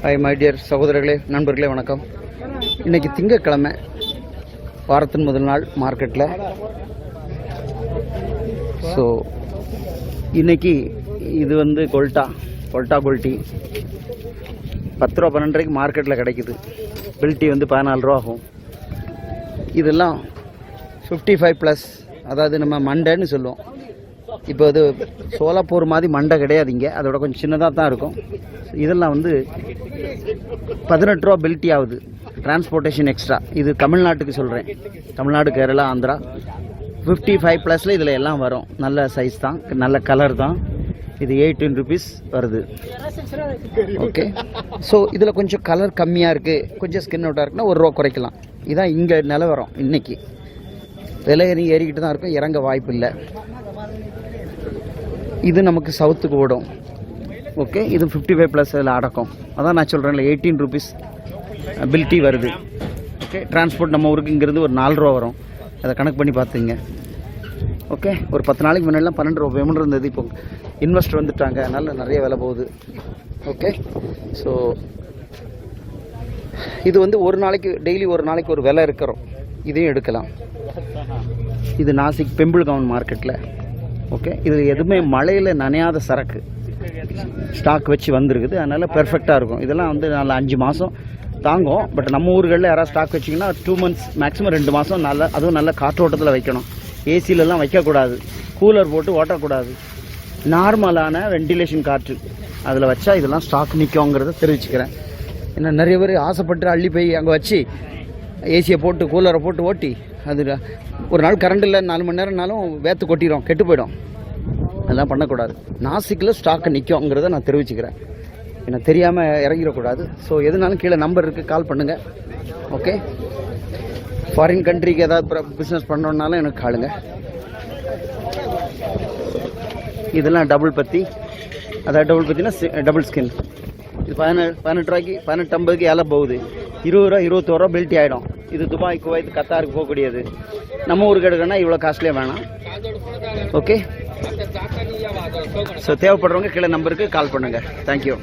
Hi my dear சகோதரர்களே நண்பர்களே வணக்கம். இன்றைக்கி திங்கட்கிழமை வாரத்தின் முதல் நாள் மார்க்கெட்டில் ஸோ இன்னைக்கு இது வந்து கொல்ட்டா கொல்ட்டா கொல்ட்டி பத்து ரூபா பன்னெண்டு மார்க்கெட்டில் கிடைக்குது. பில்ட்டி வந்து பதினாலு ரூபா ஆகும். இதெல்லாம் ஃபிஃப்டி ஃபைவ் ப்ளஸ் அதாவது நம்ம மண்டைன்னு சொல்லுவோம். இப்போ அது சோலாப்பூர் மாதிரி மண்டை கிடையாது இங்கே. அதோட கொஞ்சம் சின்னதாக தான் இருக்கும். இதெல்லாம் வந்து பதினெட்டு ரூபா பில்ட்டி ஆகுது. டிரான்ஸ்போர்ட்டேஷன் எக்ஸ்ட்ரா இது தமிழ்நாட்டுக்கு சொல்கிறேன் தமிழ்நாடு கேரளா ஆந்திரா. ஃபிஃப்டி ஃபைவ் ப்ளஸில் இதில் எல்லாம் வரும். நல்ல சைஸ் தான். நல்ல கலர் தான். இது எயிட்டீன் ருபீஸ் வருது. ஓகே ஸோ இதில் கொஞ்சம் கலர் கம்மியாக இருக்குது கொஞ்சம் ஸ்கின் அவுட்டாக இருக்குன்னா ஒரு ரூபா குறைக்கலாம். இதான் இங்கே நிலவரம் இன்றைக்கி விலை ஏறி ஏறிக்கிட்டு தான் இருக்கும். இறங்க வாய்ப்பு இல்லை. இது நமக்கு சவுத்துக்கு ஓடும். ஓகே இது ஃபிஃப்டி ஃபைவ் ப்ளஸ் இதில் அடக்கம். அதான் நான் சொல்கிறேன்ல எயிட்டீன் ருபீஸ் பில் வருது. ஓகே டிரான்ஸ்போர்ட் நம்ம ஊருக்கு இங்கேருந்து ஒரு நாலு ரூபா வரும். அதை கணக்கு பண்ணி பார்த்துங்க. ஓகே ஒரு பத்து நாளைக்கு முன்னாடிலாம் பன்னெண்டு ரூபா பேமெண்ட் இருந்தது. இப்போ இன்வெஸ்டர் வந்துட்டாங்க. அதனால் நிறைய விலை போகுது. ஓகே ஸோ இது வந்து ஒரு நாளைக்கு டெய்லி ஒரு நாளைக்கு ஒரு விலை இருக்கிறோம். இதையும் எடுக்கலாம். இது நாசிக் பெம்பிள் கவுன் மார்க்கெட்டில் ஓகே இது எதுவுமே மழையில் நனையாத சரக்கு. ஸ்டாக் வச்சு வந்திருக்குது. அதனால் பெர்ஃபெக்டாக இருக்கும். இதெல்லாம் வந்து நல்ல அஞ்சு மாதம் தாங்கும். பட் நம்ம ஊர்களில் யாராவது ஸ்டாக் வச்சிங்கன்னா டூ மந்த்ஸ் மேக்ஸிமம் ரெண்டு மாதம் நல்ல அதுவும் நல்ல காற்றோட்டத்தில் வைக்கணும். ஏசிலெலாம் வைக்கக்கூடாது. கூலர் போட்டு ஓட்டக்கூடாது. நார்மலான வென்டிலேஷன் காற்று அதில் வச்சா இதெல்லாம் ஸ்டாக் நிற்குங்கிறத தெரிவிச்சுக்கிறேன். ஏன்னா நிறைய பேர் ஆசைப்பட்டு அள்ளி போய் அங்கே வச்சு ஏசியை போட்டு கூலரை போட்டு ஓட்டி அது ஒரு நாள் கரண்ட் இல்லை நாலு மணி நேரம்னாலும் வேத்து கொட்டிடும் கெட்டு போயிடும். அதெல்லாம் பண்ணக்கூடாது. நாசிக்கில் ஸ்டாக்கை நிற்குங்கிறத நான் தெரிவிச்சுக்கிறேன். எனக்கு தெரியாமல் இறங்கிடக்கூடாது. ஸோ எதுனாலும் கீழே நம்பர் இருக்குது கால் பண்ணுங்கள் ஓகே ஃபாரின் கண்ட்ரிக்கு ஏதாவது பிஸ்னஸ் பண்ணோன்னாலும் எனக்கு காலுங்க. இதெல்லாம் டபுள் பற்றி அதாவது டபுள் பற்றினா டபுள் ஸ்கின் இது பதினெட்டு பதினெட்டு ரூபாய்க்கு பதினெட்டு ஐம்பதுக்கு ஏழை போகுது. இருபது ரூபா இருபத்தோரு ரூபா பெல்ட்டி ஆகிடும் இது துபாய் குவைத் கத்தாருக்கு போகக்கூடியது. நம்ம ஊருக்கு எடுக்கணும்னா இவ்வளோ காஸ்ட்லியாக வேணாம். ஓகே ஸோ தேவைப்படுறவங்க கீழே நம்பருக்கு கால் பண்ணுங்கள் தேங்க்யூ